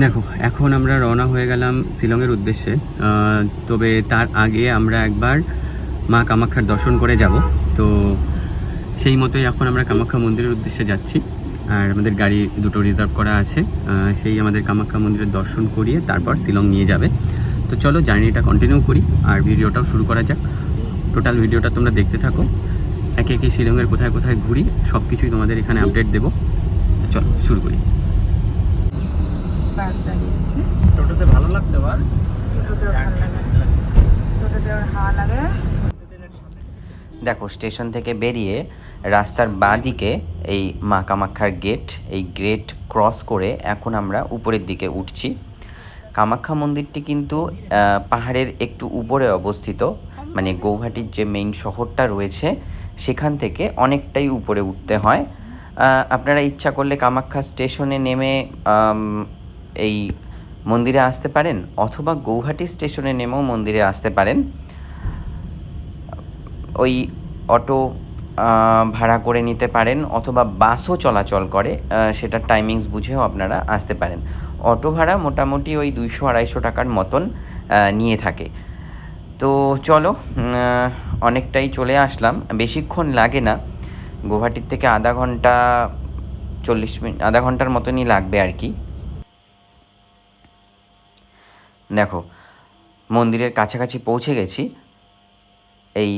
দেখো, এখন আমরা রওনা হয়ে গেলাম শিলংয়ের উদ্দেশ্যে। তবে তার আগে আমরা একবার মা কামাখ্যার দর্শন করে যাব। তো সেই মতোই এখন আমরা কামাখ্যা মন্দিরের উদ্দেশ্যে যাচ্ছি। আর আমাদের গাড়ি দুটো রিজার্ভ করা আছে। সেই আমাদের কামাখ্যা মন্দিরের দর্শন করিয়ে তারপর শিলং নিয়ে যাবে। তো চলো জার্নিটা কন্টিনিউ করি, আর ভিডিওটাও শুরু করা যাক। টোটাল ভিডিওটা তোমরা দেখতে থাকো। একে একে শিলংয়ের কোথায় কোথায় ঘুরি সব কিছুই তোমাদের এখানে আপডেট দেবো। তো চলো, শুরু করি। বাস দাঁড়িয়েছে টোটোতে ভালো লাগতো আর টোটোতেও ভালো লাগে টোটোতে হাওয়া লাগে। দেখো স্টেশন থেকে বেরিয়ে রাস্তার বাঁ দিকে এই মা কামাখ্যার গেট এই গেট ক্রস করে এখন আমরা উপরের দিকে উঠছি। কামাখ্যা মন্দিরটি কিন্তু পাহাড়ের একটু উপরে অবস্থিত। মানে গৌহাটির যে মেইন শহরটা রয়েছে সেখান থেকে অনেকটাই উপরে উঠতে হয়। আপনারা ইচ্ছা করলে কামাখ্যা স্টেশনে নেমে এই মন্দিরে আসতে পারেন অথবা গৌহাটি স্টেশনে নেমেও মন্দিরে আসতে পারেন। ওই অটো ভাড়া করে নিতে পারেন অথবা বাসও চলাচল করে সেটার টাইমিংস বুঝেও আপনারা আসতে পারেন। অটো ভাড়া মোটামুটি ওই দুইশো আড়াইশো টাকার মতন নিয়ে থাকে। তো চলো অনেকটাই চলে আসলাম। বেশিক্ষণ লাগে না। গুয়াহাটির থেকে আধা ঘণ্টা চল্লিশ মিনিট আধা ঘণ্টার মতনই লাগবে আর কি। দেখো, মন্দিরের কাছাকাছি পৌঁছে গেছি। এই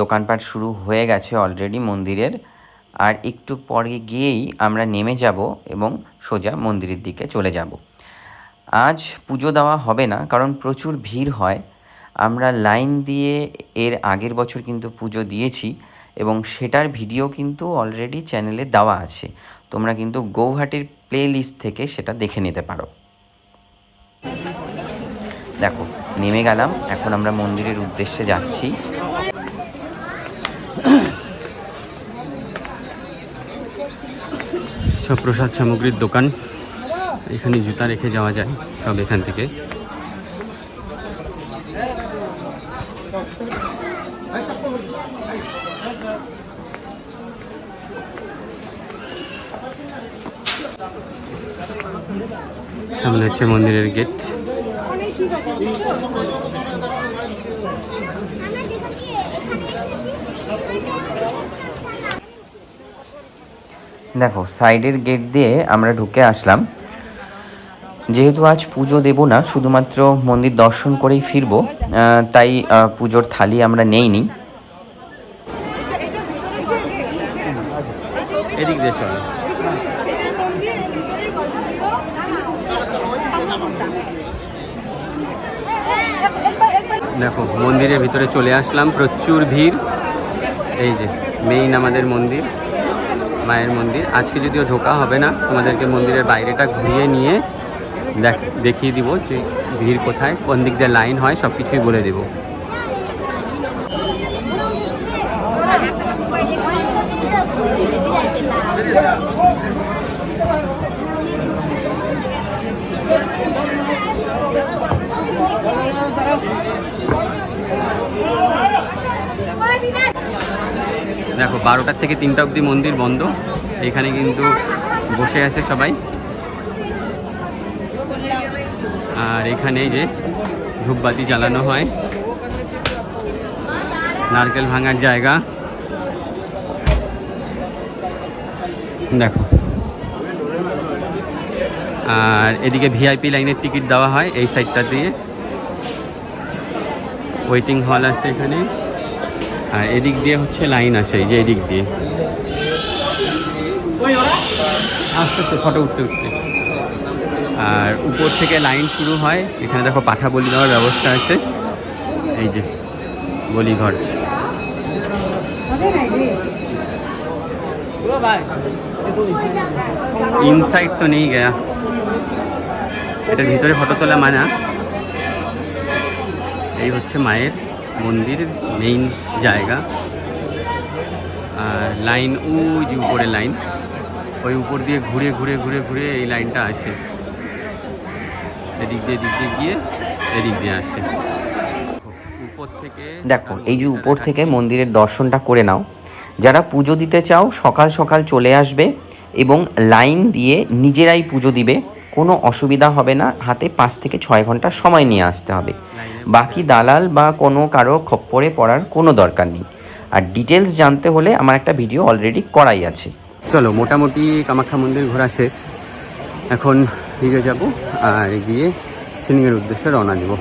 দোকানপাট শুরু হয়ে গেছে অলরেডি মন্দিরের। আর একটু পরে গিয়েই আমরা নেমে যাব এবং সোজা মন্দিরের দিকে চলে যাব। আজ পুজো দেওয়া হবে না, কারণ প্রচুর ভিড় হয়। আমরা লাইন দিয়ে এর আগের বছর কিন্তু পুজো দিয়েছি এবং সেটার ভিডিও কিন্তু অলরেডি চ্যানেলে দেওয়া আছে। তোমরা কিন্তু গৌহাটির প্লে লিস্ট থেকে সেটা দেখে নিতে পারো। দেখো, নেমে গেলাম, এখন আমরা মন্দিরের উদ্দেশ্যে যাচ্ছি। সব প্রসাদ সামগ্রীর দোকান, এখানে জুতা রেখে যাওয়া যায়, সব এখান থেকে। সামনে হচ্ছে মন্দিরের গেট। দেখো, সাইডের গেট দিয়ে আমরা ঢুকে আসলাম। যেহেতু আজ পুজো দেব না, শুধুমাত্র মন্দির দর্শন করেই ফিরবো তাই পুজোর থালি আমরা নেইনি। এদিক দিয়ে চলো। দেখো, মন্দিরের ভিতরে চলে আসলাম, প্রচুর ভিড়। এই যে মেইন আমাদের মন্দির, মায়ের মন্দির। আজকে যদিও ঢোকা হবে না, তোমাদেরকে মন্দিরের বাইরেটা ঘুরিয়ে নিয়ে দেখ, দেখিয়ে দিব যে ভিড় কোথায়, কোন দিক দিয়ে লাইন হয় সব কিছুই বলে দেবো। দেখো, বারোটার থেকে তিনটা অবধি মন্দির বন্ধ। এখানে কিন্তু বসে আছে সবাই। আর এখানে যে ধূপবাতি জ্বালানো হয়। নারকেল ভাঙার জায়গা। দেখো। আর এদিকে ভিআইপি লাইনের টিকিট দেওয়া হয় এই সাইডটা দিয়ে। ওয়েটিং হল আছে এখানে। আর এদিক দিয়ে হচ্ছে লাইন আছে, এই যে এদিক দিয়ে। আস্তে আস্তে ফটো উঠতে উঠতে। আর উপর থেকে লাইন শুরু হয়, এখানে দেখো পাঠা বলি দেওয়ার ব্যবস্থা আছে। এই যে বলিঘর ইনসাইড তো নেই গেয়া। এটার ভিতরে ফটো তোলা মানা। এই হচ্ছে মায়ের। মন্দির মেইন জায়গা। আর লাইন ওই যে উপরে লাইন ওই উপর দিয়ে ঘুরে ঘুরে ঘুরে ঘুরে এই লাইনটা আসে। এদিক দিয়ে এদিক দিয়ে গিয়ে এদিক দিয়ে আসে। উপর থেকে দেখো এই যে উপর থেকে মন্দিরের দর্শনটা করে নাও। যারা পুজো দিতে চাও সকাল সকাল চলে আসবে। এবং লাইন দিয়ে নিজেরাই পুজো দিবে, কোনো অসুবিধা হবে না, হাতে পাঁচ থেকে ছয় ঘণ্টা সময় নিয়ে আসতে হবে। বাকি দালাল বা কোনো কারও খপ্পরে পড়ার কোনো দরকার নেই। আর ডিটেলস জানতে হলে আমার একটা ভিডিও অলরেডি করাই আছে। চলো, মোটামুটি কামাখ্যা মন্দির ঘোরা শেষ। এখন ফিরে যাব আর গিয়ে সিলিংয়ের উদ্দেশ্যে রওনা দেবো।